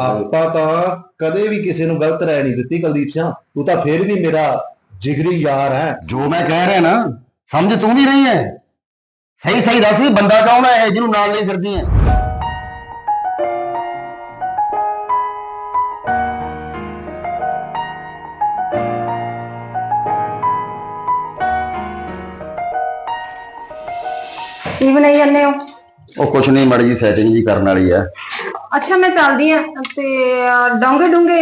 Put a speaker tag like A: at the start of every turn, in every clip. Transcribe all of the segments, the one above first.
A: ਆਪਾਂ ਤਾਂ ਕਦੇ ਵੀ ਕਿਸੇ ਨੂੰ ਗਲਤ ਰਾਏ ਨਹੀਂ ਦਿੱਤੀ ਕੁਲਦੀਪ ਸਿੰਘ। ਤੂੰ ਤਾਂ ਫੇਰ ਵੀ ਮੇਰਾ ਜਿਗਰੀ ਯਾਰ ਹੈ।
B: ਜੋ ਮੈਂ ਕਹਿ ਰਿਹਾ ਨਾ ਸਮਝ ਤੂੰ ਵੀ ਰਹੀ ਹੈ। ਸਹੀ ਸਹੀ ਦੱਸ ਵੀ ਬੰਦਾ ਕੌਣ ਹੈ ਇਹ ਜਿਹਨੂੰ ਨਾਲ ਲਈ ਫਿਰਦੀ ਹੈ?
C: ਕੀ ਬਣਾਈ ਜਾਂਦੇ ਹੋ?
B: ਉਹ ਕੁਛ ਨਹੀਂ ਮੜੀ ਜੀ ਸੈਟਿੰਗ ਜੀ ਕਰਨ ਵਾਲੀ ਹੈ।
C: ਅੱਛਾ ਮੈਂ ਚੱਲਦੀ ਆ ਤੇ ਡੋਂਗੇ ਡੂੰਗੇ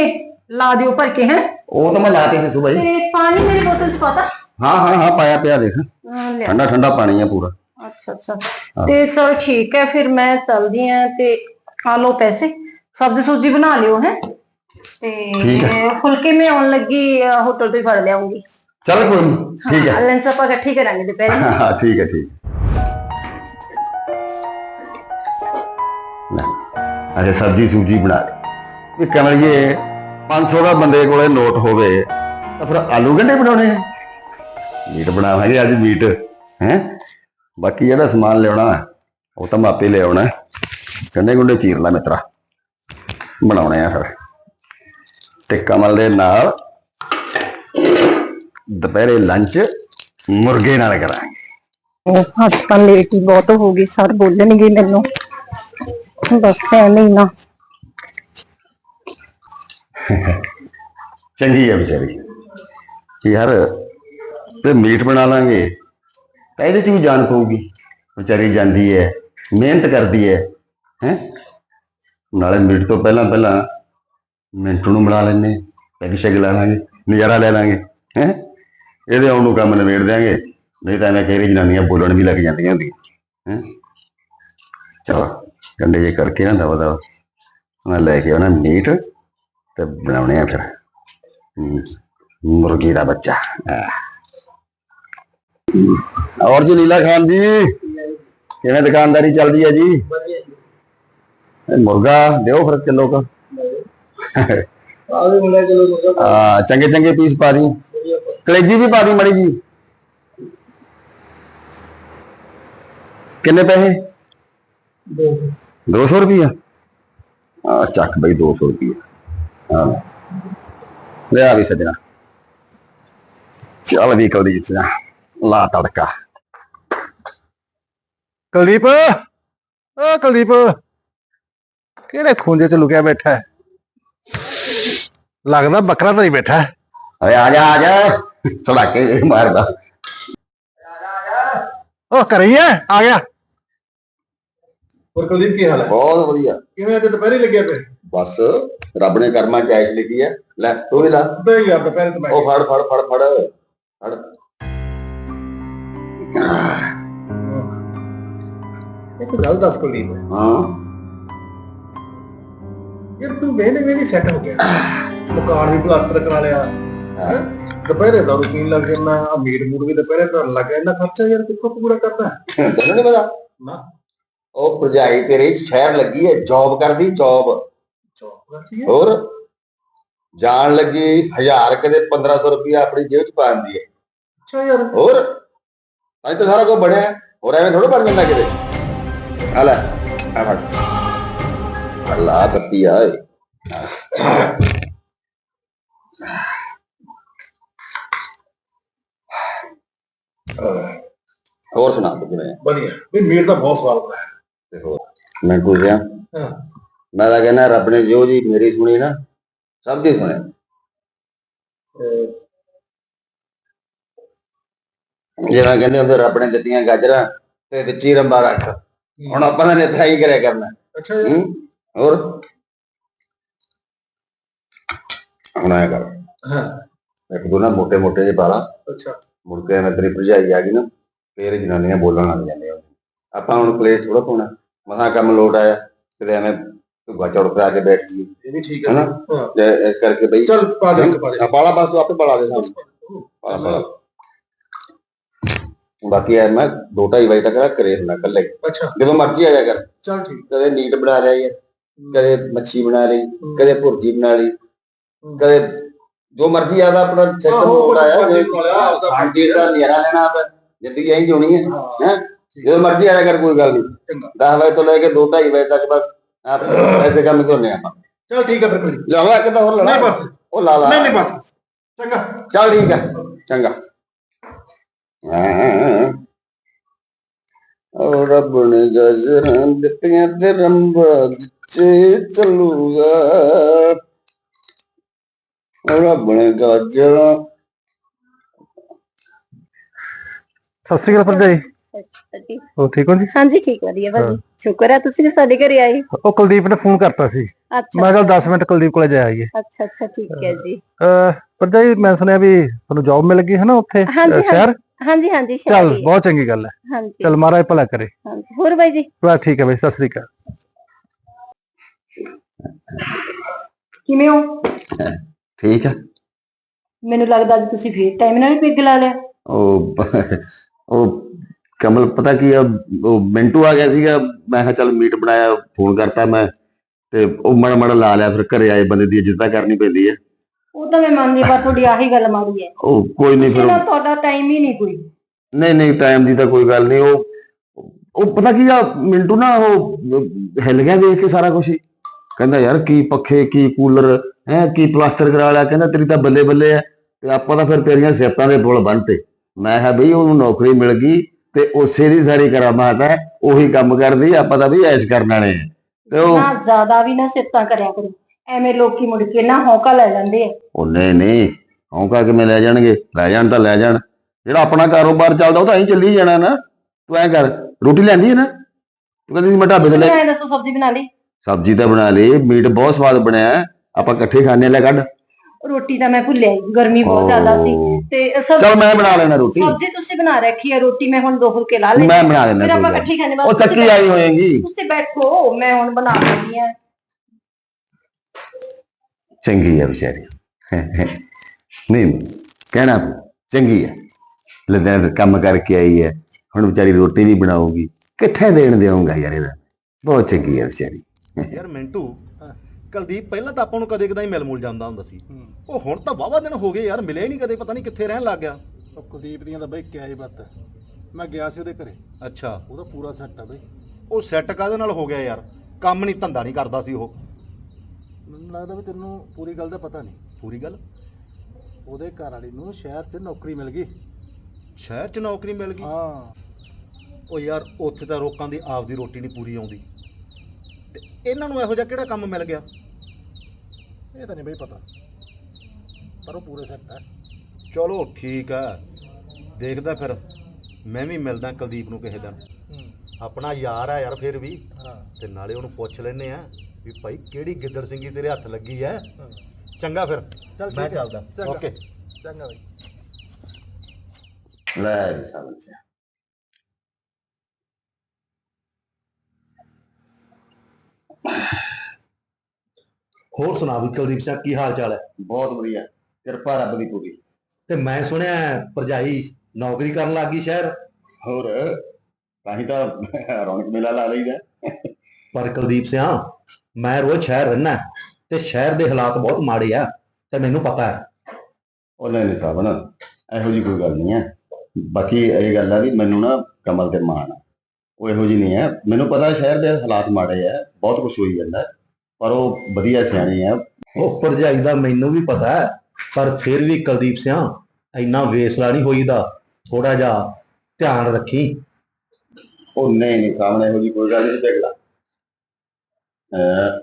C: ਲਾ ਦਿਓ ਭਰ ਕੇ ਹੈ
B: ਉਹ ਤਾਂ ਮੈਂ ਲਾਤੀ ਸੀ ਸੁਬਾਹ ਜੀ
C: ਤੇ ਪਾਣੀ ਮੇਰੀ ਬੋਤਲ ਚ ਪਾਤਾ
B: ਹਾਂ ਹਾਂ ਹਾਂ ਪਾਇਆ ਪਿਆ ਦੇਖ
C: ਅਹ ਲਿਆ
B: ਠੰਡਾ ਠੰਡਾ ਪਾਣੀ ਹੈ ਪੂਰਾ
C: ਅੱਛਾ ਅੱਛਾ ਤੇ ਚਲ ਠੀਕ ਹੈ ਫਿਰ ਮੈਂ ਚੱਲਦੀ ਆ ਤੇ ਖਾ ਲਓ ਪੈਸੇ ਸਬਜ਼ੀ ਸੁਜੀ ਬਣਾ ਲਿਓ ਹੈ
B: ਠੀਕ
C: ਤੇ ਫੁਲਕੇ ਮੈਂ ਆਉਣ ਲੱਗੀ ਅਹ, ਹੋਟਲ ਤੋਂ ਹੀ ਫੜ ਲਿਆਉਂਗੀ
B: ਚੱਲ ਕੋਈ ਨਹੀਂ ਠੀਕ ਹੈ
C: ਲੰਚ ਆਪਾਂ ਇਕੱਠੀ ਕਰਾਂਗੇ
B: ਅਰੇ ਸਬਜੀ ਸੂਜੀ ਬਣਾ ਲਈ। ਇਹ ਕਮਲੀਏ 500 ਦਾ ਬੰਦੇ ਕੋਲੇ ਨੋਟ ਹੋਵੇ, ਤਾਂ ਫਿਰ ਆਲੂ ਗੰਢੇ ਬਣਾਉਣੇ ਆ। ਮੀਟ ਬਣਾਵਾਂਗੇ ਅੱਜ ਮੀਟ, ਹੈ? ਬਾਕੀ ਜਿਹੜਾ ਸਮਾਨ ਲਿਆਉਣਾ, ਉਹ ਤਾਂ ਮਾਪੇ ਲਿਆਉਣਾ ਗੰਢੇ ਗੁੰਡੇ ਚੀਰ ਲੈ ਮਿੱਤਰਾ। ਬਣਾਉਣੇ ਆ ਫਿਰ। ਤੇ ਕਮਲ ਦੇ ਨਾਲ ਦੁਪਹਿਰੇ ਲੰਚ ਮੁਰਗੇ ਨਾਲ ਕਰਾਂਗੇ।
C: ਉਹ ਅੱਜ ਤਾਂ ਲੇਟ ਹੀ ਬਹੁਤ ਹੋ ਗਈ, ਸਰ ਬੋਲਣਗੇ ਮੈਨੂੰ। ਬਸ ਐਵੇਂ ਹੀ ਨਾ।
B: ਚੰਗੀ ਹੈ ਵਿਚਾਰੀ। ਯਾਰ, ਤੇ ਮੀਟ ਬਣਾ ਲਾਂਗੇ। ਤਾਂ ਇਹਦੇ ਵੀ ਜਾਨ ਪਊਗੀ। ਵਿਚਾਰੀ ਜਾਂਦੀ ਹੈ ਮਿਹਨਤ ਕਰਦੀ ਹੈ ਹੈ? ਨਾਲੇ ਮੀਟ ਤੋਂ ਪਹਿਲਾਂ ਪਹਿਲਾਂ ਮਿੰਟ ਨੂੰ ਬਣਾ ਲੈਣੇ ਪੈਗ ਸ਼ੈਗ ਲਾ ਲਾਂਗੇ, ਨਜ਼ਾਰਾ ਲੈ ਲਾਂਗੇ, ਹੈ? ਇਹਦੇ ਆਉਣ ਨੂੰ ਕੰਮ ਨਿਬੇੜ ਦਿਆਂਗੇ। ਨਹੀਂ ਤਾਂ ਐਵੇਂ ਕਹਿਰੀ ਜਨਾਨੀਆਂ ਬੋਲਣ ਵੀ ਲੱਗ ਜਾਂਦੀਆਂ ਹੁੰਦੀਆਂ, ਹੈ? ਚਲੋ। ਕੰਡੇ ਜੇ ਕਰਕੇ ਨਾ ਦਵਾ ਦਵਾ। ਮੈਂ ਲੈ ਕੇ ਆਉਣਾ ਮੀਟ ਤੇ ਬਣਾਉਣੇ ਆ ਫਿਰ। ਮੁਰਗੀ ਦਾ ਬੱਚਾ। ਔਰ ਜੀ ਲੀਲਾ ਖਾਨ ਜੀ, ਕਿਵੇਂ ਦੁਕਾਨਦਾਰੀ ਚੱਲਦੀ ਹੈ ਜੀ? ਮੁਰਗਾ ਦਿਓ ਫਿਰ ਕਿਲੋ ਕਾ। ਆ, ਚੰਗੇ ਚੰਗੇ ਪੀਸ ਪਾ ਦੀ। ਕਲੇਜੀ ਵੀ ਪਾ ਦੀ ਮੜੀ ਜੀ। ਕਿੰਨੇ ਪੈਸੇ? 200 ਰੁਪਿਆ ਆ ਚੱਕ ਬਈ 200 ਰੁਪਿਆ ਹਾਂ। ਲੈ ਆ ਵੀ ਸੱਜਣਾ। ਚੱਲ ਵੀ ਕੁਲਦੀਪ ਸਿੰਘ ਲਾ ਤੜਕਾ।
A: ਕੁਲਦੀਪ ਓ ਕੁਲਦੀਪ ਕਿਹੜੇ ਖੂੰਜੇ ਚ ਲੁਕਿਆ ਬੈਠਾ? ਹੈ ਲੱਗਦਾ ਬੱਕਰਾ ਤਾਂ ਨਹੀਂ ਬੈਠਾ। ਹੈ।
B: ਓਏ ਆ ਜਾ ਆ ਜਾ। ਸੜਾਕੇ ਮਾਰਦਾ।
A: ਉਹ ਕਰੀ ਹੈ ਆ ਗਿਆ। ਹੋਰ ਕੁਲਦੀਪ ਕੀ ਹਾਲ ਹੈ?
B: ਬਹੁਤ ਵਧੀਆ।
A: ਕਿਵੇਂ ਅੱਜ ਦੁਪਹਿਰੇ ਲੱਗਿਆ ਪਿਆ
B: ਬਸ ਰੱਬ ਨੇ ਕਰਮਾਂ ਚ ਐਸ਼ ਲਿਖੀ ਹੈ ਲੈ ਤੂੰ ਵੀ ਲਾ।
A: ਤੇ ਯਾਰ ਦੁਪਹਿਰੇ ਤੋਂ ਮੈਂ
B: ਉਹ ਫੜ ਫੜ ਫੜ ਫੜ। ਫੜ।
A: ਇੱਕ ਗੱਲ ਦੱਸ ਕੁਲਦੀਪ।
B: ਹਾਂ।
A: ਯਾਰ ਤੂੰ ਵੇਲੇ ਵੇਲੇ ਸੈੱਟ ਹੋ ਗਿਆ। ਮਕਾਨ ਵੀ ਪਲਾਸਟਰ ਕਰਾ ਲਿਆ। ਹੈਂ? ਦੁਪਹਿਰੇ ਦਾ ਰੂਟੀਨ ਲੱਗ ਜਾਂਦਾ। ਆ ਮੀਟ ਮੂਟ ਵੀ ਦੁਪਹਿਰੇ ਕਰਨ ਲੱਗ ਗਿਆ। ਇੰਨਾ ਖਰਚਾ ਯਾਰ ਕਿੱਥੋਂ ਪੂਰਾ ਕਰਨਾ? ਹੈ?
B: ਤੈਨੂੰ ਨਹੀਂ ਪਤਾ?
A: ਨਾ।
B: ਉਹ ਭਰਜਾਈ ਤੇਰੇ ਸ਼ਹਿਰ ਲੱਗੀ ਹੈ ਜੌਬ ਕਰਦੀ ਜੌਬ
A: ਕਰਦੀ ਹੈ?
B: ਹੋਰ? ਜਾਣ ਲੱਗੀ 1000 ਕਦੇ 1500 ਰੁਪਇਆ ਆਪਣੀ ਜੇਬ ਚ ਪਾ ਦਿੰਦੀ ਹੈ।
A: ਅੱਛਾ ਯਾਰ।
B: ਹੋਰ? ਅੱਜ ਤਾਂ ਸਾਰਾ ਕੁਝ ਬਣਿਆ। ਹੋਰ ਐਵੇਂ ਥੋੜਾ ਬਣ ਜਾਂਦਾ ਕਿਤੇ? ਆ ਲੈ ਆ ਫੜ। ਅੱਲਾ ਬੱਤੀ ਆਏ ਹੋਰ ਸੁਣਾ ਤੂੰ ਕਿਵੇਂ?
A: ਵਧੀਆ। ਵੀ ਮੀਟ ਦਾ ਬਹੁਤ ਸਵਾਦ ਬਣਾਇਆ।
B: ਤੇ ਹੋਰ। ਮੈਂ ਗੁਜ਼ਰਿਆ
A: ਹਾਂ।
B: ਮੈਂ ਤਾਂ ਕਹਿੰਦਾ ਰੱਬ ਨੇ ਜੋ ਜੀ ਮੇਰੀ ਸੁਣੀ ਨਾ ਸਭ ਦੀ ਸੁਣਿਆ ਜਿਵੇਂ ਕਹਿੰਦੇ ਹੁੰਦੇ ਰੱਬ ਨੇ ਦਿੱਤੀਆਂ ਗਾਜਰਾਂ ਤੇ ਵਿੱਚ ਹੀ ਰੰਬਾ ਰੱਖ। ਹੁਣ ਆਪਾਂ ਨੇ ਨਿੱਥਾ ਹੀ ਕਰਿਆ ਕਰਨਾ।
A: ਅੱਛਾ?
B: ਹੋਰ? ਹੁਣ ਆਇਆ ਕਰ।
A: ਹਾਂ।
B: ਇੱਕ ਦੋ ਨਾ ਮੋਟੇ ਮੋਟੇ ਜਿਹੇ ਬਾਲਾ
A: ਅੱਛਾ।
B: ਮੁੜ ਕੇ ਮੈਂ ਤੇਰੀ ਭਰਜਾਈ ਆ ਗਈ ਨਾ ਫੇਰ ਜਨਾਨੀਆਂ ਬੋਲਣ ਲੱਗ ਜਾਂਦੀਆਂ ਆਪਾਂ ਹੁਣ ਕਲੇਸ਼ ਥੋੜਾ ਪਾਉਣਾ। ਮਸਾਂ ਕੰਮ ਲੋਟ ਆਇਆ ਕਿਤੇ ਐਵੇਂ ਧੁੱਗਾ ਚੌੜ ਕਰਾ ਕੇ ਬੈਠ ਜੀ
A: ਇਹ ਵੀ ਠੀਕ ਹੈ
B: ਹਨਾ?
A: ਹਾਂ।
B: ਤੇ ਇਸ ਕਰਕੇ ਬਈ
A: ਚੱਲ ਪਾ ਦੇ ਇੱਕ ਪਾ ਦੇ।
B: ਆ ਬਾਲਾ ਬਸ ਤੂੰ ਆਪੇ ਬਾਲਾ ਦੇ ਸਾਨੂੰ ਬਾਲਾ ਬਾਲਾ ਬਾਕੀ ਐ ਮੈਂ 2:30 ਵਜੇ ਤੱਕ ਨਾ ਘਰੇ ਹੁੰਦਾ ਕੱਲੇ
A: ਅੱਛਾ।
B: ਜਦੋਂ ਮਰਜ਼ੀ ਆ ਜਾ ਕਰ।
A: ਚੱਲ ਠੀਕ।
B: ਕਦੇ ਮੀਟ ਬਣਾ ਲਿਆ ਯਾਰ ਕਦੇ ਮੱਛੀ ਬਣਾ ਲਈ ਕਦੇ ਭੁਰਜੀ ਬਣਾ ਲਈ ਕਦੇ ਜੋ ਮਰਜ਼ੀ ਆਦਾ ਆਪਣਾ ਸਿਸਟਮ
A: ਆਹੋ,
B: ਬਣਾਇਆ
A: ਕੁਛ
B: ਜੇ
A: ਲਿਆ, ਆਪਦਾ
B: ਖਾਣ ਪੀਣ ਦਾ ਨਜ਼ਾਰਾ ਲੈਣਾ ਤਾਂ ਜ਼ਿੰਦਗੀ ਐਂ ਜਿਉਣੀ ਹੈ
A: ਹਾਂ।
B: ਹੈਂ? ਜਦੋਂ ਮਰਜ਼ੀ ਆ ਜਾ ਕਰ ਕੋਈ ਗੱਲ ਨਹੀਂ।
A: ਚੰਗਾ।
B: 10 ਵਜੇ ਤੋਂ ਲੈ ਕੇ 2:30 ਵਜੇ ਤੱਕ ਬਸ ਆਪ ਐਸੇ ਕੰਮ ਧੋਨੇ ਆਪਾਂ।
A: ਚਲ ਠੀਕ ਹੈ ਫਿਰ ਕੁਲਦੀਪ
B: ਲਿਆਵਾ ਇੱਕ ਤਾਂ ਹੋਰ ਲੜਾ।
A: ਨਹੀਂ ਬਸ।
B: ਉਹ ਲਾ ਲਾ।
A: ਨਹੀਂ ਨਹੀਂ ਬਸ। ਚੰਗਾ।
B: ਚੱਲ ਠੀਕ ਹੈ ਚੰਗਾ। ਉਹ ਰੱਬ ਨੇ ਗਜਰਾਂ ਦਿੱਤੀਆਂ ਤੇ ਰੰਬਾ ਵਿੱਚ ਚੱਲੂਗਾ। ਉਹ ਰੱਬ ਨੇ ਗਜਰਾਂ
D: ਸਤਿ ਸ਼੍ਰੀ ਅਕਾਲ ਭਰਜਾਈ
C: ਜੀ।
D: ਹੋ ਠੀਕ ਹੋ ਜੀ?
C: ਹਾਂਜੀ ਠੀਕ ਵਧੀਆ ਭਾਜੀ। ਸ਼ੁਕਰ ਹੈ ਤੁਸੀਂ ਵੀ ਸਾਡੇ ਘਰੇ ਆਏ।
D: ਉਹ ਕੁਲਦੀਪ ਨੇ ਫੋਨ ਕਰਤਾ ਸੀ।
C: ਅੱਛਾ
D: ਮੈਂ ਕਿਹਾ 10 ਮਿੰਟ ਕੁਲਦੀਪ ਕੋਲੇ ਜਾ ਆਈਏ।
C: ਅੱਛਾ ਅੱਛਾ ਠੀਕ ਹੈ ਜੀ।
D: ਅਹ ਭਰਜਾਈ ਮੈਂ ਸੁਣਿਆ ਵੀ ਤੁਹਾਨੂੰ ਜੌਬ ਮਿਲ ਗਈ ਹੈ ਨਾ ਉੱਥੇ
C: ਹਾਂਜੀ,
D: ਸ਼ਹਿਰ?
C: ਹਾਂਜੀ ਹਾਂਜੀ
D: ਚੱਲ
C: ਸ਼ਾਇਦ
D: ਬਹੁਤ ਚੰਗੀ ਗੱਲ ਹੈ।
C: ਹਾਂਜੀ।
D: ਚੱਲ ਮਹਾਰਾਜ ਭਲਾ ਕਰੇ।
C: ਹਾਂਜੀ। ਹੋਰ ਬਾਈ ਜੀ?
D: ਬਸ ਠੀਕ ਹੈ ਬਈ ਸਤਿ ਸ਼੍ਰੀ ਅਕਾਲ।
C: ਕਿਵੇਂ ਹੋ?
B: ਠੀਕ ਹੈ।
C: ਮੈਨੂੰ ਲੱਗਦਾ ਅੱਜ ਤੁਸੀਂ ਫੇਰ ਟਾਈਮ ਨਾਲ ਹੀ ਪਿੱਗ ਲਾ ਲਿਆ।
B: ਉਹ ਉਹ ਕਮਲ ਪਤਾ ਕੀ ਆ ਉਹ ਮਿੰਟੂ ਆ ਗਿਆ ਸੀਗਾ ਮੈਂ ਕਿਹਾ ਚੱਲ ਮੀਟ ਬਣਾਇਆ ਫੋਨ ਕਰਤਾ ਮੈਂ ਤੇ ਉਹ ਮੜਾ ਮੜਾ ਲਾ ਲਿਆ ਫਿਰ ਘਰੇ ਆਏ ਬੰਦੇ ਦੀ ਇੱਜ਼ਤ ਕਰਨੀ ਪੈਂਦੀ ਹੈ
C: ਉਹ ਤਾਂ ਮੈਂ ਮੰਨਦੀ ਪਰ ਤੁਹਾਡੀ ਆਹੀ ਗੱਲ ਮਾੜੀ ਹੈ
B: ਉਹ ਕੋਈ ਨਹੀਂ ਫਿਰ
C: ਤੁਹਾਡਾ ਟਾਈਮ ਹੀ ਨਹੀਂ ਕੋਈ।
B: ਨਹੀਂ ਨਹੀਂ ਟਾਈਮ ਦੀ ਤਾਂ ਕੋਈ ਗੱਲ ਨਹੀਂ ਉਹ ਉਹ ਪਤਾ ਕੀ ਆ ਮਿੰਟੂ ਨਾ ਉਹ ਅਹ, ਹਿੱਲ ਗਿਆ ਵੇਖ ਕੇ ਸਾਰਾ ਕੁਝ ਹੀ। ਕਹਿੰਦਾ ਯਾਰ ਕੀ ਪੱਖੇ ਕੀ ਕੂਲਰ ਹੈ ਕੀ ਪਲਾਸਟਰ ਕਰਾ ਲਿਆ? ਕਹਿੰਦਾ ਤੇਰੀ ਤਾਂ ਬੱਲੇ ਬੱਲੇ ਆ ਤੇ ਆਪਾਂ ਤਾਂ ਫਿਰ ਤੇਰੀਆਂ ਸਿਫਤਾਂ ਦੇ ਪੁਲ ਬੰਨਤੇ। ਮੈਂ ਕਿਹਾ ਬਈ ਉਹਨੂੰ ਨੌਕਰੀ ਮਿਲ ਗਈ ਤੇ ਉਸੇ ਦੀ ਸਾਰੀ ਕਰਾਮਾਤ ਹੈ ਉਹੀ ਕੰਮ ਕਰਦੀ ਆਪਾਂ ਤਾਂ ਵੀ ਐਸ਼ ਕਰਨ ਵਾਲੇ ਆ। ਤੇ ਉਹ
C: ਨਾ ਜ਼ਿਆਦਾ ਵੀ ਨਾ ਸਿਫਤਾਂ ਕਰਿਆ ਕਰੋ। ਐਵੇਂ ਲੋਕੀ ਮੁੜ ਕੇ ਨਾ ਹੌਕਾ ਲੈ ਜਾਂਦੇ ਆ।
B: ਉਹ ਨਹੀਂ ਨਹੀਂ ਹੌਂਕਾ ਕਿਵੇਂ ਲੈ ਜਾਣਗੇ? ਲੈ ਜਾਣ ਤਾਂ ਲੈ ਜਾਣ। ਜਿਹੜਾ ਆਪਣਾ ਕਾਰੋਬਾਰ ਚੱਲਦਾ ਉਹ ਤਾਂ ਐਂ ਚੱਲੀ ਜਾਣਾ ਨਾ। ਤੂੰ ਐਂ ਕਰ ਰੋਟੀ ਲੈਂਦੀ ਹੈ ਨਾ? ਤੂੰ ਕਹਿੰਦੀ ਸੀ ਮੈਂ ਢਾਬੇ ਤੋਂ ਲੈ
C: ਮੈਂ ਦੱਸੋ ਸਬਜ਼ੀ ਬਣਾ ਲਈ?
B: ਸਬਜ਼ੀ ਤਾਂ ਬਣਾ ਲਈ ਮੀਟ ਬਹੁਤ ਸਵਾਦ ਬਣਿਆ। ਆਪਾਂ ਇਕੱਠੇ ਖਾਣੇ ਲੈ ਕੱਢ।
C: ਰੋਟੀ ਤਾਂ ਮੈਂ ਭੁੱਲਿਆ ਹੀ, ਗਰਮੀ ਬਹੁਤ ਜ਼ਿਆਦਾ ਸੀ ਤੇ
B: ਚਲ
C: ਸਬਜ਼ੀ
B: ਮੈਂ ਬਣਾ ਲੈਣਾ ਰੋਟੀ।
C: ਸਬਜ਼ੀ ਤੁਸੀਂ ਬਣਾ ਰੱਖੀ ਹੈ ਰੋਟੀ ਮੈਂ ਹੁਣ ਦੋ ਫੁਲਕੇ ਲਾ ਲੈ
B: ਮੈਂ ਬਣਾ ਲੈਣਾ
C: ਫਿਰ ਆਪਾਂ ਇਕੱਠੇ ਖਾਣੇ।
B: ਉਹ
C: ਤੁਸੀਂ
B: ਆਈ ਹੋਏਗੀ।
C: ਤੁਸੀਂ ਬੈਠੋ ਮੈਂ ਹੁਣ ਬਣਾ ਲੈਂਦੀ ਆ
B: ਚੰਗੀ ਹੈ ਵਿਚਾਰੀ। ਨਹੀਂ ਕਹਿਣਾ ਚੰਗੀ ਹੈ ਲਦਨ ਕੰਮ ਕਰਕੇ ਆਈ ਹੈ ਹੁਣ ਵਿਚਾਰੀ ਰੋਟੀ ਵੀ ਬਣਾਉਗੀ ਕਿੱਥੇ ਦੇਣ ਦੇਵਾਂਗਾ ਯਾਰ ਇਹਦਾ? ਬਹੁਤ ਚੰਗੀ ਹੈ ਵਿਚਾਰੀ।
E: ਯਾਰ ਮਿੰਟੂ ਕੁਲਦੀਪ ਪਹਿਲਾਂ ਤਾਂ ਆਪਾਂ ਨੂੰ ਕਦੇ ਕਦਾਈ ਮਿਲ ਮੁਲ ਜਾਂਦਾ ਹੁੰਦਾ ਸੀ। ਉਹ ਹੁਣ ਤਾਂ ਵਾਵਾ ਦਿਨ ਹੋ ਗਏ ਯਾਰ ਮਿਲਿਆ ਹੀ ਨਹੀਂ ਕਦੇ ਪਤਾ ਨਹੀਂ ਕਿੱਥੇ ਰਹਿਣ ਲੱਗ ਗਿਆ।
A: ਉਹ ਕੁਲਦੀਪ ਦੀਆਂ ਤਾਂ ਬਈ ਕਿਆ ਹੀ ਬਾਤ। ਹੈ ਮੈਂ ਗਿਆ ਸੀ ਉਹਦੇ ਘਰੇ।
E: ਅੱਛਾ।
A: ਉਹਦਾ ਪੂਰਾ ਸੈੱਟ ਆ ਬਈ।
E: ਉਹ ਸੈੱਟ ਕਾਹਦੇ ਨਾਲ ਹੋ ਗਿਆ ਯਾਰ? ਕੰਮ ਨਹੀਂ ਧੰਦਾ ਨਹੀਂ ਕਰਦਾ ਸੀ ਉਹ।
A: ਮੈਨੂੰ ਲੱਗਦਾ ਵੀ ਤੈਨੂੰ ਪੂਰੀ ਗੱਲ ਦਾ ਪਤਾ ਨਹੀਂ
E: ਪੂਰੀ ਗੱਲ?
A: ਉਹਦੇ ਘਰ ਵਾਲੀ ਨੂੰ ਸ਼ਹਿਰ 'ਚ ਨੌਕਰੀ ਮਿਲ ਗਈ।
E: ਸ਼ਹਿਰ 'ਚ ਨੌਕਰੀ ਮਿਲ ਗਈ?
A: ਹਾਂ।
E: ਉਹ ਯਾਰ ਉੱਥੇ ਤਾਂ ਲੋਕਾਂ ਦੀ ਆਪਦੀ ਰੋਟੀ ਨਹੀਂ ਪੂਰੀ ਆਉਂਦੀ। ਤੇ ਇਹਨਾਂ ਨੂੰ ਇਹੋ ਜਿਹਾ ਕਿਹੜਾ ਕੰਮ ਮਿਲ ਗਿਆ?
A: ਇਹ ਤਾਂ ਨਹੀਂ ਬਈ ਪਤਾ। ਪਰ ਉਹ ਪੂਰੇ ਸੈੱਟ ਹੈ
E: ਚਲੋ ਠੀਕ ਹੈ ਦੇਖਦਾ ਫਿਰ। ਮੈਂ ਵੀ ਮਿਲਦਾ ਕੁਲਦੀਪ ਨੂੰ ਕਿਸੇ ਦਿਨ। ਆਪਣਾ ਯਾਰ ਆ ਯਾਰ ਫਿਰ ਵੀ।
A: ਹਾਂ।
E: ਤੇ ਨਾਲੇ ਉਹਨੂੰ ਪੁੱਛ ਲੈਨੇ ਆ ਵੀ ਭਾਈ ਕਿਹੜੀ ਗਿੱਦੜ ਸਿੰਘੀ ਤੇਰੇ ਹੱਥ ਲੱਗੀ ਐ? ਚੰਗਾ ਫਿਰ।
A: ਚੱਲ
E: ਮੈਂ। ਚੱਲਦਾ।
A: ਚੰਗਾ।
E: ਓਕੇ।
A: ਚੰਗਾ ਬਈ।
B: ਲੈ ਜੀ ਸਾਬਣ ਸਿਆ
F: ਹੋਰ ਸੁਣਾ ਵੀ ਕੁਲਦੀਪ ਸਿੰਘ ਕੀ ਹਾਲ ਚਾਲ ਹੈ?
B: ਬਹੁਤ ਵਧੀਆ ਕਿਰਪਾ ਰੱਬ ਦੀ ਪੂਰੀ।
F: ਤੇ ਮੈਂ ਸੁਣਿਆ ਭਰਜਾਈ ਨੌਕਰੀ ਕਰਨ ਲੱਗ ਗਈ ਸ਼ਹਿਰ।
B: ਹੋਰ ਤਾਂ ਹੀ ਤਾਂ ਰੌਣਕ ਮੇਲਾ ਲਾ ਲਈਦਾ।
F: ਪਰ ਕੁਲਦੀਪ ਸਿੰਘ ਮੈਂ ਰੋਜ਼ ਸ਼ਹਿਰ ਰਹਿਣਾ ਤੇ ਸ਼ਹਿਰ ਦੇ ਹਾਲਾਤ ਬਹੁਤ ਮਾੜੇ ਆ ਤੇ ਮੈਨੂੰ ਪਤਾ ਹੈ।
B: ਉਹ ਨਹੀਂ ਨਹੀਂ ਸਾਬਣ ਇਹੋ ਜੀ ਕੋਈ ਗੱਲ ਨਹੀਂ ਹੈ। ਬਾਕੀ ਇਹ ਗੱਲ ਆ ਵੀ ਮੈਨੂੰ ਨਾ ਕਮਲ ਤੇ ਮਾਣ ਆ। ਉਹ ਇਹੋ ਜੀ ਨਹੀਂ ਹੈ। ਮੈਨੂੰ ਪਤਾ ਸ਼ਹਿਰ ਦੇ ਹਾਲਾਤ ਮਾੜੇ ਆ ਬਹੁਤ ਕੁਝ ਹੋਈ ਜਾਂਦਾ। ਪਰ ਉਹ ਵਧੀਆ ਸਿਆਣੀ ਆ
F: ਉਹ ਭਰਜਾਈ ਦਾ ਮੈਨੂੰ ਵੀ ਪਤਾ ਹੈ ਪਰ ਫਿਰ ਵੀ ਕੁਲਦੀਪ ਸਿੰਘ ਇੰਨਾ ਵੇਸਲਾ ਨਹੀਂ ਹੋਈਦਾ। ਥੋੜਾ ਜਿਹਾ ਧਿਆਨ ਰੱਖੀ।
B: ਉਹ ਨਹੀਂ ਨਹੀਂ ਸਾਹਮਣੇ ਇਹੋ ਜੀ ਕੋਈ ਗੱਲ ਨਹੀਂ ਦੇਖ ਲਾ। ਅਹ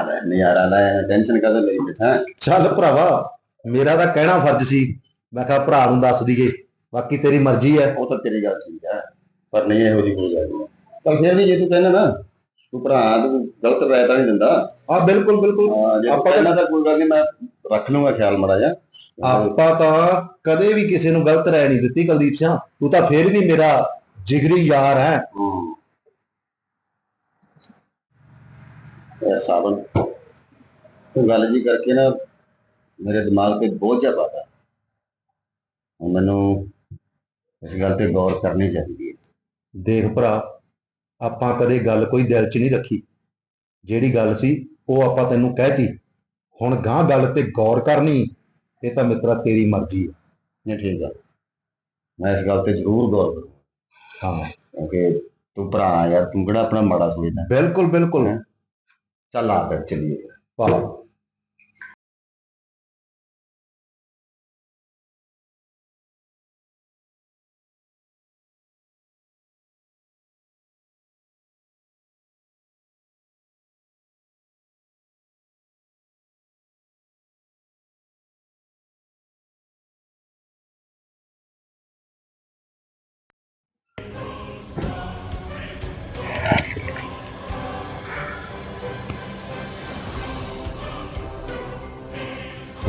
B: ਅਰੇ ਨਜ਼ਾਰਾ ਲੈ ਟੈਨਸ਼ਨ ਕਦੇ ਲਈ ਬੈਠਾ
F: ਚੱਲ ਭਰਾਵਾ ਮੇਰਾ ਤਾਂ ਕਹਿਣਾ ਫਰਜ਼ ਸੀ। ਮੈਂ ਕਿਹਾ ਭਰਾ ਨੂੰ ਦੱਸ ਦਈਏ ਬਾਕੀ ਤੇਰੀ ਮਰਜ਼ੀ ਹੈ।
B: ਉਹ ਤਾਂ ਤੇਰੀ ਗੱਲ ਠੀਕ ਹੈ ਪਰ ਨਹੀਂ ਇਹੋ ਜੀ ਕੋਈ ਗੱਲ ਨਹੀਂ। ਚਲ ਫਿਰ ਵੀ ਜੇ ਤੂੰ ਕਹਿੰਦਾ ਨਾ ਤੂੰ ਭਰਾ ਤੂੰ ਗਲਤ ਰਾਇ ਤਾਂ ਨਹੀਂ ਦਿੰਦਾ।
F: ਆ ਬਿਲਕੁਲ ਬਿਲਕੁਲ। ਆਪਾਂ
B: ਕਹਿੰਦਾ ਤਾਂ ਕੋਈ ਗੱਲ ਨਹੀਂ ਮੈਂ ਰੱਖ ਲੂੰਗਾ ਖਿਆਲ ਮੜਾ ਜਾ
F: ਆਪਾਂ ਤਾਂ ਕਦੇ ਵੀ ਕਿਸੇ ਨੂੰ ਗਲਤ ਰਾਏ ਨਹੀਂ ਦਿੱਤੀ ਕੁਲਦੀਪ ਸਿੰਘ ਤੂੰ ਤਾਂ ਫਿਰ ਵੀ ਮੇਰਾ ਜਿਗਰੀ ਯਾਰ ਹੈ।
B: ਇਹ ਸਾਬਨ ਤੂੰ ਗੱਲ ਜੀ ਕਰਕੇ ਨਾ ਮੇਰੇ ਦਿਮਾਗ ਤੇ ਬੋਝ ਪਾਤਾ ਹੁਣ ਮੈਨੂੰ ਇਸ ਗੱਲ ਤੇ ਗੌਰ ਕਰਨੀ ਚਾਹੀਦੀ ਹੈ।
F: ਦੇਖ ਭਰਾ ਆਪਾਂ ਕਦੇ ਗੱਲ ਕੋਈ ਦਿਲ 'ਚ ਨਹੀਂ ਰੱਖੀ। ਜਿਹੜੀ ਗੱਲ ਸੀ ਉਹ ਆਪਾਂ ਤੈਨੂੰ ਕਹਿਤੀ ਹੁਣ ਗਾਂ ਗੱਲ ਤੇ ਗੌਰ ਕਰਨੀ ਇਹ ਤਾਂ ਮਿੱਤਰਾ ਤੇਰੀ ਮਰਜ਼ੀ ਹੈ।
B: ਨਹੀਂ ਠੀਕ ਆ। ਮੈਂ ਇਸ ਗੱਲ ਤੇ ਜ਼ਰੂਰ ਗੌਰ ਕਰੂੰ
F: ਹਾਂ।
B: ਕਿਉਂਕਿ ਤੂੰ ਭਰਾ ਯਾਰ ਤੂੰ ਕਿਹੜਾ ਆਪਣਾ ਮਾੜਾ ਸੋਚਦਾ।
F: ਬਿਲਕੁਲ ਬਿਲਕੁਲ।
B: ਚੱਲ ਆ ਫਿਰ ਚੱਲੀਏ।
F: ਵਾਹ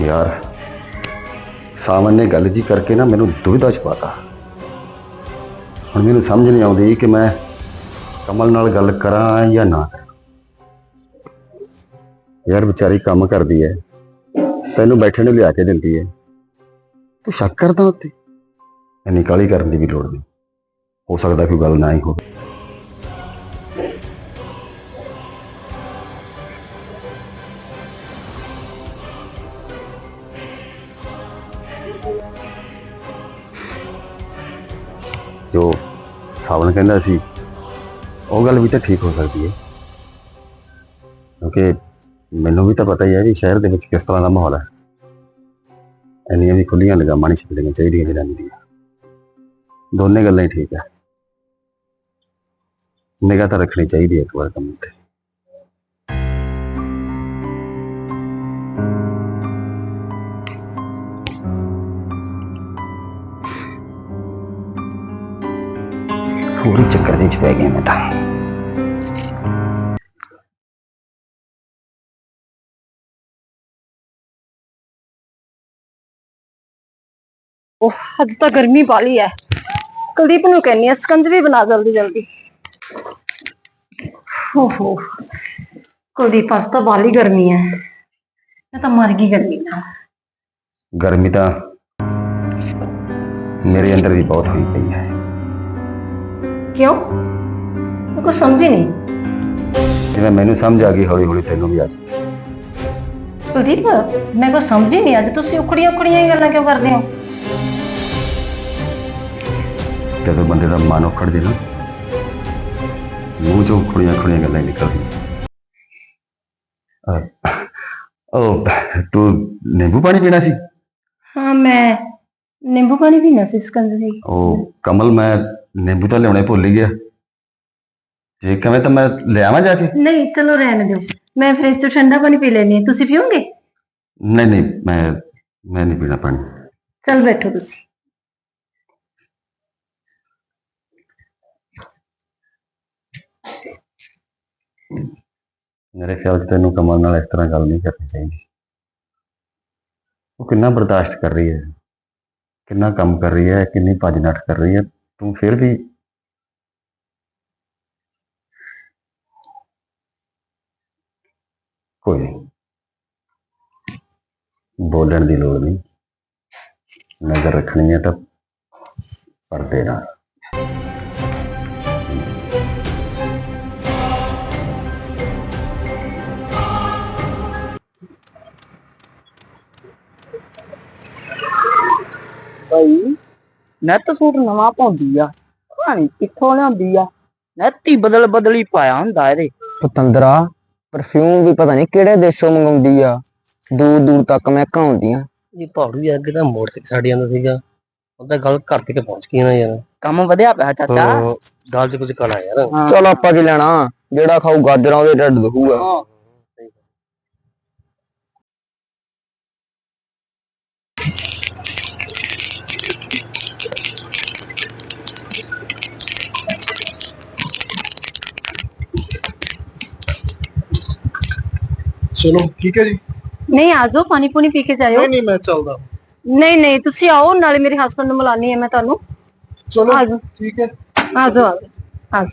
B: ਯਾਰ ਸਾਵਨ ਨੇ ਗੱਲ ਜੀ ਕਰਕੇ ਨਾ ਮੈਨੂੰ ਦੁਵਿਧਾ ਚ ਪਾਤਾ ਹੁਣ ਮੈਨੂੰ ਸਮਝ ਨਹੀਂ ਆਉਂਦੀ ਕਿ ਮੈਂ ਕਮਲ ਨਾਲ ਗੱਲ ਕਰਾਂ ਜਾਂ ਨਾ ਕਰਾਂ। ਯਾਰ ਵਿਚਾਰੀ ਕੰਮ ਕਰਦੀ ਹੈ ਤੈਨੂੰ ਬੈਠੇ ਨੂੰ ਲਿਆ ਕੇ ਦਿੰਦੀ ਹੈ ਤੂੰ ਸ਼ੱਕ ਕਰਦਾ ਉੱਤੇ? ਇੰਨੀ ਕਾਹਲੀ ਕਰਨ ਦੀ ਵੀ ਲੋੜ ਨਹੀਂ। ਹੋ ਸਕਦਾ ਕੋਈ ਗੱਲ ਨਾ ਹੀ ਹੋਵੇ। ਸਾਵਣ ਕਹਿੰਦਾ ਸੀ? ਉਹ ਗੱਲ ਵੀ ਤਾਂ ਠੀਕ ਹੋ ਸਕਦੀ ਹੈ। ਕਿਉਂਕਿ ਮੈਨੂੰ ਵੀ ਤਾਂ ਪਤਾ ਹੀ ਹੈ ਵੀ ਸ਼ਹਿਰ ਦੇ ਵਿੱਚ ਕਿਸ ਤਰ੍ਹਾਂ ਦਾ ਮਾਹੌਲ ਹੈ। ਇੰਨੀਆਂ ਵੀ ਖੁੱਲੀਆਂ ਲਗਾਮਾਂ ਨਹੀਂ ਛੱਡਣੀਆਂ ਚਾਹੀਦੀਆਂ ਜਨਾਨੀ ਦੀਆਂ ਦੋਨੇ ਗੱਲਾਂ ਹੀ ਠੀਕ ਹੈ। ਨਿਗਾਹ ਤਾਂ ਰੱਖਣੀ ਚਾਹੀਦੀ ਹੈ ਇੱਕ ਵਾਰ ਕੰਮ ਤੇ ਪੂਰੀ ਚੱਕਰ ਦੇ ਚ ਪੈ ਗਿਆ ਮੈਂ ਤਾਂ।
C: ਉਹ ਅੱਜ ਤਾਂ ਗਰਮੀ ਬਾਲੀ ਹੈ ਕੁਲਦੀਪ ਨੂੰ ਕਹਿੰਨੀ ਆ ਸਕੰਜਵੀ ਬਣਾ ਜਲਦੀ ਜਲਦੀ। ਓਹੋ ਕੁਲਦੀਪ ਅੱਜ ਤਾਂ ਬਾਲੀ ਗਰਮੀ ਹੈ ਮੈਂ ਤਾਂ ਮਰ ਗਈ ਗਰਮੀ ਨਾਲ।
B: ਗਰਮੀ ਤਾਂ ਮੇਰੇ ਅੰਦਰ ਵੀ ਬਹੁਤ ਹੋਈ ਪਈ ਹੈ
C: ਕਿਉਂ ਮੈਂ ਕੁਝ ਸਮਝੀ ਨਹੀਂ
B: ਜਿਵੇਂ ਮੈਨੂੰ ਸਮਝ ਆ ਗਈ ਹੌਲੀ ਹੌਲੀ ਤੈਨੂੰ ਵੀ ਆ ਜਾਊ
C: ਕੁਲਦੀਪ ਮੈਂ ਕੁਝ ਸਮਝੀ ਨਹੀਂ ਅੱਜ ਤੁਸੀਂ ਉਖੜੀਆਂ ਉਖੜੀਆਂ ਹੀ ਗੱਲਾਂ ਕਿਉਂ ਕਰਦੇ ਹੋ
B: ਜਦੋਂ ਬੰਦੇ ਦਾ ਮਨ ਉਖੜ ਜੇ ਨਾ ਮੂੰਹ ਚੋਂ ਖੁੜੀਆਂ ਖੁੜੀਆਂ ਗੱਲਾਂ ਹੀ ਨਿਕਲਦੀਆਂ ਅਹ, ਉਹ ਤੂੰ ਨਿੰਬੂ ਪਾਣੀ ਪੀਣਾ ਸੀ
C: ਹਾਂ ਮੈਂ ਨਿੰਬੂ ਪਾਣੀ ਪੀਣਾ ਸੀ ਸਕੰਜਵੀ
B: ਉਹ ਕਮਲ ਮੈਂ ਨਿੰਬੂ ਤਾਂ ਲਿਆਉਣੇ ਭੁੱਲ ਹੀ ਗਿਆ। ਜੇ ਕਵੇਂ ਤਾਂ ਮੈਂ ਲਿਆਵਾਂ ਜਾ ਕੇ?
C: ਨਹੀਂ ਚਲੋ ਰਹਿਣ ਦਿਓ। ਮੈਂ ਫ੍ਰਿਜ ਤੋਂ ਠੰਡਾ ਪਾਣੀ ਪੀ ਲੈਣੀ ਤੁਸੀਂ ਪੀਓਗੇ?
B: ਨਹੀਂ ਨਹੀਂ ਮੈਂ ਮੈਂ ਨਹੀਂ ਪੀਣਾ ਪਾਣੀ।
C: ਚਲ ਬੈਠੋ ਤੁਸੀਂ।
B: ਮੇਰੇ ਖਿਆਲ 'ਚ ਤੈਨੂੰ ਕਮਲ ਨਾਲ ਇਸ ਤਰ੍ਹਾਂ ਗੱਲ ਨਹੀਂ ਕਰਨੀ ਚਾਹੀਦੀ। ਉਹ ਕਿੰਨਾ ਬਰਦਾਸ਼ਤ ਕਰ ਰਹੀ ਹੈ। ਕਿੰਨਾ ਕੰਮ ਕਰ ਰਹੀ ਹੈ। ਕਿੰਨੀ ਭੱਜ ਨੱਠ ਕਰ ਰਹੀ ਹੈ। ਤੂੰ ਫਿਰ ਵੀ ਕੋਈ ਨਹੀਂ। ਬੋਲਣ ਦੀ ਲੋੜ ਨਹੀਂ। ਨਜ਼ਰ ਰੱਖਣੀ ਹੈ ਤਾਂ ਪਰਦੇ ਨਾਲ।
G: ਨੈਟ ਸੂਟ ਨਵਾਂ ਪਾਉਂਦੀ ਆ ਪਤਾ ਨੀ ਕਿੱਥੋਂ ਲਿਆਉਂਦੀ ਆ ਹੀ ਬਦਲ ਬਦਲੀ ਪਾਇਆ ਹੁੰਦਾ ਇਹਦੇ।
H: ਪਤੰਦਰਾ ਪਰਫਿਊਮ ਵੀ ਪਤਾ ਨਹੀਂ ਕਿਹੜੇ ਦੇਸ਼ੋਂ ਮੰਗਾਉਂਦੀ ਆ ਦੂਰ ਦੂਰ ਤੱਕ ਮੈਂ ਘਾਉਂਦੀਆਂ
I: ਇਹ ਪਹਾੜੂ ਯਾਰ ਕਿਤਾ ਮੋੜ ਤੇ ਛੱਡ ਜਾਂਦਾ ਸੀਗਾ। ਉਹਦਾ ਗੱਲ ਘਰ ਤੱਕ ਪਹੁੰਚ ਗਈ ਨਾ ਯਾਰ।
G: ਕੰਮ ਵਧਿਆ ਪਿਆ ਚਾਚਾ।
I: ਹਾਂ, ਦਾਲ ਚ ਕੁਝ ਕਾਲਾ ਯਾਰ।
H: ਚਲ ਆਪਾਂ ਕੀ ਲੈਣਾ? ਜਿਹੜਾ ਖਾਊ ਗਾਜਰਾਂ ਉਹਦੇ ਢਿੱਡ ਦੁਖੂਗਾ।
A: ਚਲੋ ਠੀਕ ਹੈ ਜੀ।
C: ਨਹੀਂ ਆ ਜਾਓ ਪਾਣੀ ਪੂਣੀ ਪੀ ਕੇ ਜਾਇਓ।
A: ਨਹੀਂ ਨਹੀਂ ਮੈਂ ਚੱਲਦਾ।
C: ਨਹੀਂ ਨਹੀਂ ਤੁਸੀਂ ਆਓ ਨਾਲੇ ਮੇਰੇ ਹਸਬੰਡ ਨੂੰ ਮਿਲਾਨੀ ਹੈ ਮੈਂ ਤੁਹਾਨੂੰ।
A: ਚਲੋ ਠੀਕ ਹੈ।
C: ਆ ਜਾਓ ਆ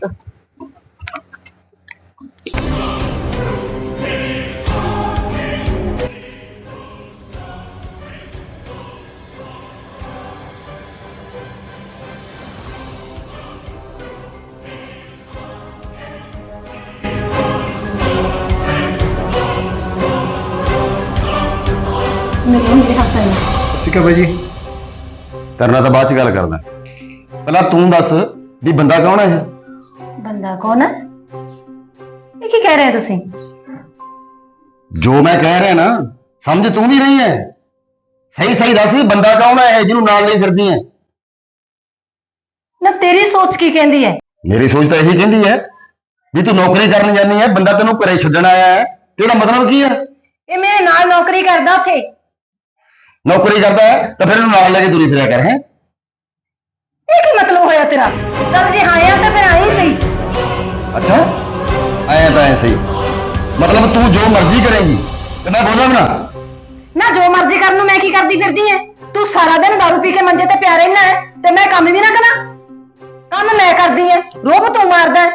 A: ਠੀਕ ਹੈ ਬਾਈ ਜੀ
B: ਕਰਨਾ ਤਾਂ ਬਾਅਦ ਚ ਗੱਲ ਕਰਦਾ। ਪਹਿਲਾਂ ਤੂੰ ਦੱਸ ਵੀ ਬੰਦਾ ਕੌਣ ਹੈ ਇਹ?
C: ਬੰਦਾ ਕੌਣ ਹੈ ਇਹ ਕੀ ਕਹਿ ਰਹੇ ਹੋ ਤੁਸੀਂ?
B: ਜੋ ਮੈਂ ਕਹਿ ਰਿਹਾ ਨਾ ਸਮਝ ਤੂੰ ਵੀ ਰਹੀ ਹੈ। ਸਹੀ ਸਹੀ ਦੱਸ ਵੀ ਬੰਦਾ ਕੌਣ ਹੈ ਇਹ ਜਿਹਨੂੰ ਨਾਲ ਲਈ ਫਿਰਦੀ ਹੈ?
C: ਨਾ ਤੇਰੀ ਸੋਚ ਕੀ ਕਹਿੰਦੀ ਹੈ?
B: ਮੇਰੀ ਸੋਚ ਤਾਂ ਇਹੀ ਕਹਿੰਦੀ ਹੈ ਵੀ ਤੂੰ ਨੌਕਰੀ ਕਰਨ ਜਾਂਦੀ ਹੈ ਬੰਦਾ ਤੈਨੂੰ ਘਰੇ ਛੱਡਣ ਆਇਆ ਹੈ। ਤੇ ਉਹਦਾ ਮਤਲਬ ਕੀ ਹੈ?
C: ਇਹ ਮੇਰੇ ਨਾਲ ਨੌਕਰੀ ਕਰਦਾ ਉੱਥੇ।
B: ਨੌਕਰੀ ਕਰਦਾ ਹੈ ਤਾਂ ਫਿਰ ਇਹਨੂੰ ਨਾਲ ਲੈ ਕੇ ਤੁਰੀ ਫਿਰਿਆ ਕਰ ਹੈ?
C: ਇਹ ਕੀ ਮਤਲਬ ਹੋਇਆ ਤੇਰਾ? ਚੱਲ ਜੇ ਹਾਂ ਆ ਤਾਂ ਫਿਰ ਆਈ ਸਹੀ।
B: ਅੱਛਾ ਆਇਆ ਤਾਂ ਐ ਸਹੀ। ਮਤਲਬ ਤੂੰ ਜੋ ਮਰਜ਼ੀ ਕਰੇਗੀ। ਤੇ ਮੈਂ ਬੋਲਾਂ ਨਾ
C: ਨਾ ਜੋ ਮਰਜ਼ੀ ਕਰਨ ਨੂੰ ਮੈਂ ਕੀ ਕਰਦੀ ਫਿਰਦੀ ਐ? ਤੂੰ ਸਾਰਾ ਦਿਨ ਦਾਰੂ ਪੀ ਕੇ ਮੰਜੇ ਤੇ ਪਿਆ ਰਹਿਣਾ ਤੇ ਮੈਂ ਕੰਮ ਵੀ ਨਾ ਕਰਾਂ। ਕੰਮ ਮੈਂ ਕਰਦੀ ਐ ਰੋਬ ਤੂੰ ਮਾਰਦਾ ਹੈ।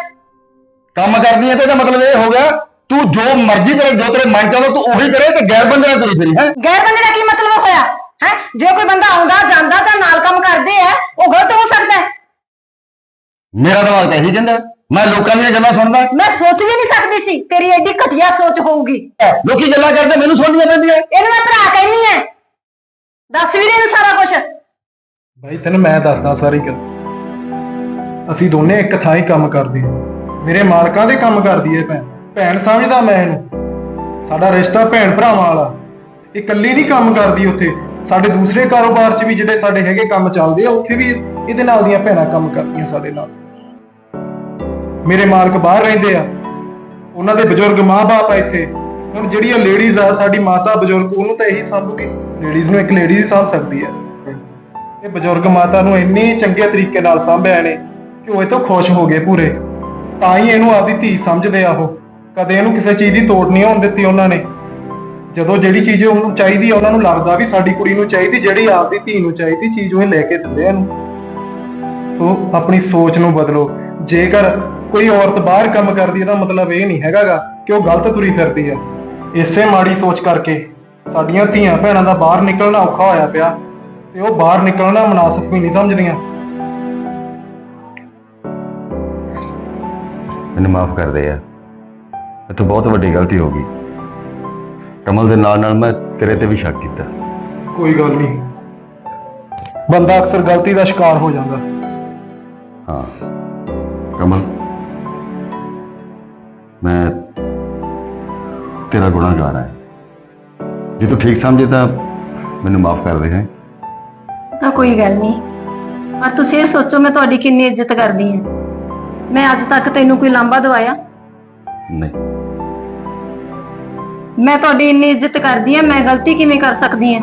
B: ਕੰਮ ਕਰਦੀ ਹੈ ਤੇ ਇਹਦਾ ਮਤਲਬ ਇਹ ਹੋ ਗਿਆ ਤੂੰ ਜੋ ਮਰਜ਼ੀ ਕਰੇ ਜੋ ਤੇਰੇ ਮਨ ਚ ਆਵੇ ਤੂੰ ਉਹੀ ਕਰੇ ਤੇ ਗੈਰ ਬੰਦੇ ਨਾਲ ਤੁਰੀ ਫਿਰੀ ਹੈ?
C: ਗੈਰ ਬੰਦੇ ਦਾ ਕੀ ਮਤਲਬ ਹੋਇਆ ਹੈ? ਜੇ ਕੋਈ ਬੰਦਾ ਆਉਂਦਾ ਜਾਂਦਾ ਤਾਂ ਨਾਲ ਕੰਮ ਕਰਦੇ ਆ ਉਹ ਗਲਤ ਹੋ ਸਕਦਾ ਹੈ।
B: ਮੇਰਾ ਦਿਮਾਗ ਤਾਂ ਇਹੀ ਕਹਿੰਦਾ ਮੈਂ ਲੋਕਾਂ ਦੀਆਂ ਗੱਲਾਂ ਸੁਣਦਾ।
C: ਮੈਂ ਸੋਚ ਵੀ ਨਹੀਂ ਸਕਦੀ ਸੀ ਤੇਰੀ ਐਡੀ ਘਟੀਆ ਸੋਚ ਹੋਊਗੀ।
B: ਲੋਕੀ ਗੱਲਾਂ ਕਰਦੇ ਮੈਨੂੰ ਸੁਣਨੀਆਂ ਪੈਂਦੀਆਂ।
C: ਇਹਨੂੰ ਮੈਂ ਭਰਾ ਕਹਿੰਨੀ ਐ ਦੱਸ ਵੀ ਦੇ ਇਹਨੂੰ ਸਾਰਾ ਕੁਝ
D: ਭਾਈ ਤੈਨੂੰ ਮੈਂ ਦੱਸਦਾ ਸਾਰੀ ਗੱਲ। ਅਸੀਂ ਦੋਨੇ ਇੱਕ ਥਾਂ ਹੀ ਕੰਮ ਕਰਦੇ ਹਾਂ। ਮੇਰੇ ਮਾਲਕਾਂ ਦੇ ਕੰਮ ਕਰਦੀ ਹੈ ਭੈਣ। ਭੈਣ ਸਮਝਦਾ ਮੈਂ ਇਹਨੂੰ। ਸਾਡਾ ਰਿਸ਼ਤਾ ਭੈਣ ਭਰਾਵਾਂ ਵਾਲਾ। ਇਹ ਇਕੱਲੀ ਨਹੀਂ ਕੰਮ ਕਰਦੀ ਉੱਥੇ। ਸਾਡੇ ਦੂਸਰੇ ਕਾਰੋਬਾਰ 'ਚ ਵੀ ਜਿਹੜੇ ਸਾਡੇ ਹੈਗੇ ਕੰਮ ਚੱਲਦੇ ਆ, ਉੱਥੇ ਵੀ ਇਹਦੇ ਨਾਲ ਦੀਆਂ ਭੈਣਾਂ ਕੰਮ ਕਰਦੀਆਂ ਸਾਡੇ ਨਾਲ। ਮੇਰੇ ਮਾਲਕ ਬਾਹਰ ਰਹਿੰਦੇ ਆ। ਉਹਨਾਂ ਦੇ ਬਜ਼ੁਰਗ ਮਾਂ-ਬਾਪ ਆ ਇੱਥੇ। ਹੁਣ ਜਿਹੜੀਆਂ ਲੇਡੀਜ਼ ਆ, ਸਾਡੀ ਮਾਤਾ ਬਜ਼ੁਰਗ, ਉਹਨੂੰ ਤਾਂ ਇਹੀ ਸੰਭੂਗੀ ਲੇਡੀਜ਼ ਨੂੰ ਇੱਕ ਲੇਡੀਜ਼ ਹੀ ਸਾਂਭ ਸਕਦੀ ਹੈ ਇਹ ਬਜ਼ੁਰਗ ਮਾਤਾ ਨੂੰ ਇੰਨੀ ਚੰਗੇ ਤਰੀਕੇ ਨਾਲ ਸਾਂਭਿਆ ਨੇ ਕਿ ਉਹ ਇਹ ਤੋਂ ਖੁਸ਼ ਹੋ ਗਏ ਪੂਰੇ। ਤਾਂ ਹੀ ਇਹਨੂੰ ਆਪਦੀ ਧੀ ਸਮਝਦੇ ਆ ਉਹ। ਕਦੇ ਇਹਨੂੰ ਕਿਸੇ ਚੀਜ਼ ਦੀ ਤੋੜ ਨਹੀਂ ਹੋਣ ਦਿੱਤੀ ਉਹਨਾਂ ਨੇ। ਜਦੋਂ ਜਿਹੜੀ ਚੀਜ਼ ਉਹਨੂੰ ਚਾਹੀਦੀ ਉਹਨਾਂ ਨੂੰ ਲੱਗਦਾ ਵੀ ਸਾਡੀ ਕੁੜੀ ਨੂੰ ਚਾਹੀਦੀ, ਜਿਹੜੀ ਆਪਦੀ ਧੀ ਨੂੰ ਚਾਹੀਦੀ, ਚੀਜ਼ ਉਹ ਲੈ ਕੇ ਦਿੰਦੇ ਹਨ ਸੋ ਆਪਣੀ ਸੋਚ ਨੂੰ ਬਦਲੋ। ਜੇਕਰ ਕੋਈ ਔਰਤ ਬਾਹਰ ਕੰਮ ਕਰਦੀ ਹੈ, ਤਾਂ ਮਤਲਬ ਇਹ ਨਹੀਂ ਹੈਗਾਗਾ ਕਿ ਉਹ ਗਲਤ ਤੁਰੀ ਫਿਰਦੀ ਹੈ। ਇਸੇ ਮਾੜੀ ਸੋਚ ਕਰਕੇ ਸਾਡੀਆਂ ਧੀਆਂ ਭੈਣਾਂ ਦਾ ਬਾਹਰ ਨਿਕਲਣਾ ਔਖਾ ਹੋਇਆ ਪਿਆ ਤੇ ਉਹ ਬਾਹਰ ਨਿਕਲਣਾ ਮناسب ਵੀ ਨਹੀਂ ਸਮਝਦੀਆਂ।
B: ਮੈਨੂੰ ਮਾਫ ਕਰ ਦੇ ਯਾਰ। ਇਹ ਤੋਂ ਬਹੁਤ ਵੱਡੀ ਗਲਤੀ ਹੋ ਗਈ। ਕਮਲ ਦੇ ਨਾਲ ਨਾਲ ਮੈਂ ਤੇਰੇ ਤੇ ਵੀ ਸ਼ੱਕ ਕੀਤਾ।
D: ਕੋਈ ਗੱਲ ਨਹੀਂ। ਬੰਦਾ ਅਕਸਰ ਗਲਤੀ ਦਾ ਸ਼ਿਕਾਰ ਹੋ ਜਾਂਦਾ।
B: ਹਾਂ। ਕਮਲ ਮੈਂ ਤੇਰਾ ਗੁਨਾਹਗਾਰ ਹਾਂ। ਜੇ ਤੂੰ ਠੀਕ ਸਮਝੇ ਤਾਂ ਮੈਨੂੰ ਮਾਫ ਕਰ ਦੇ ਹੈ?
C: ਤਾਂ ਕੋਈ ਗੱਲ ਨਹੀਂ। ਪਰ ਤੁਸੀਂ ਇਹ ਸੋਚੋ ਮੈਂ ਤੁਹਾਡੀ ਕਿੰਨੀ ਇੱਜ਼ਤ ਕਰਦੀ ਹਾਂ। ਮੈਂ ਅੱਜ ਤੱਕ ਤੈਨੂੰ ਕੋਈ ਲਾਂਬਾ ਦਵਾਇਆ?
B: ਨਹੀਂ।
C: ਮੈਂ ਤੁਹਾਡੀ ਇੰਨੀ ਇੱਜ਼ਤ ਕਰਦੀ ਹਾਂ ਮੈਂ ਗਲਤੀ ਕਿਵੇਂ ਕਰ ਸਕਦੀ ਹਾਂ?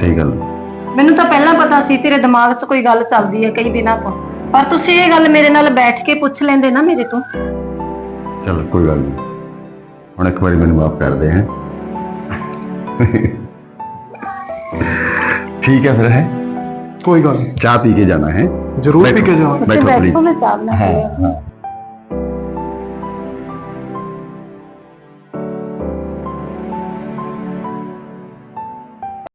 B: ਸਹੀ ਗੱਲ।
C: ਮੈਨੂੰ ਤਾਂ ਪਹਿਲਾਂ ਪਤਾ ਸੀ ਤੇਰੇ ਦਿਮਾਗ 'ਚ ਕੋਈ ਗੱਲ ਚੱਲਦੀ ਹੈ ਕਈ ਦਿਨਾਂ ਤੋਂ। ਪਰ ਤੁਸੀਂ ਇਹ ਗੱਲ ਮੇਰੇ ਨਾਲ ਬੈਠ ਕੇ ਪੁੱਛ ਲੈਂਦੇ ਨਾ ਮੇਰੇ ਤੋਂ।
B: ਚਲ ਕੋਈ ਗੱਲ ਨਹੀਂ। ਹੁਣ ਇੱਕ ਵਾਰੀ ਮੈਨੂੰ ਮਾਫ ਕਰ ਦੇ ਹੈ। ਠੀਕ ਹੈ ਫਿਰ ਹੈ?
D: ਕੋਈ ਗੱਲ ਨਹੀਂ।
B: ਚਾਹ ਪੀ ਕੇ ਜਾਣਾ ਹੈ?
D: ਜ਼ਰੂਰ ਪੀ ਕੇ ਜਾਵਾਂਗੇ
C: ਤੁਸੀਂ
B: ਬੈਠੋ please।
C: ਬੈਠੋ ਮੈਂ ਚਾਹ ਬਣਾ
B: ਹਾਂ
C: ਕੇ
B: ਹਾਂ।